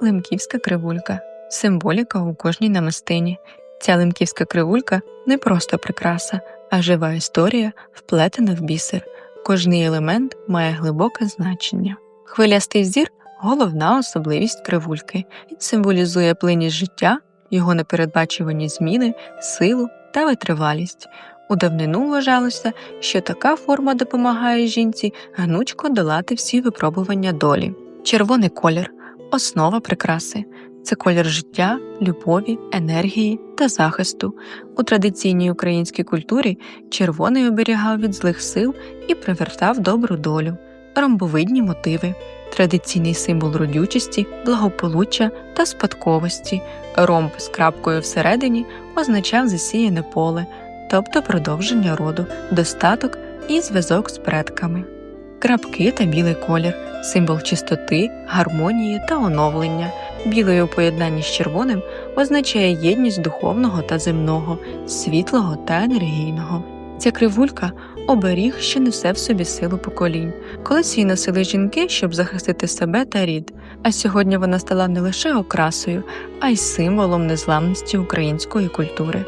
лемківська кривулька, символіка у кожній намистині. Ця лемківська кривулька не просто прикраса, а жива історія, вплетена в бісер. Кожний елемент має глибоке значення. Хвилястий зір головна особливість кривульки. Він символізує плинність життя, його непередбачувані зміни, силу та витривалість. У давнину вважалося, що така форма допомагає жінці гнучко долати всі випробування долі. Червоний колір основа прикраси. Це колір життя, любові, енергії та захисту. У традиційній українській культурі червоний оберігав від злих сил і привертав добру долю, ромбовидні мотиви, традиційний символ родючості, благополуччя та спадковості. Ромб з крапкою всередині означав засіяне поле, тобто продовження роду, достаток і зв'язок з предками. Крапки та білий колір символ чистоти, гармонії та оновлення. Білий у поєднанні з червоним означає єдність духовного та земного, світлого та енергійного. Ця кривулька оберіг, що несе в собі силу поколінь. Колись її носили жінки, щоб захистити себе та рід, а сьогодні вона стала не лише окрасою, а й символом незламності української культури.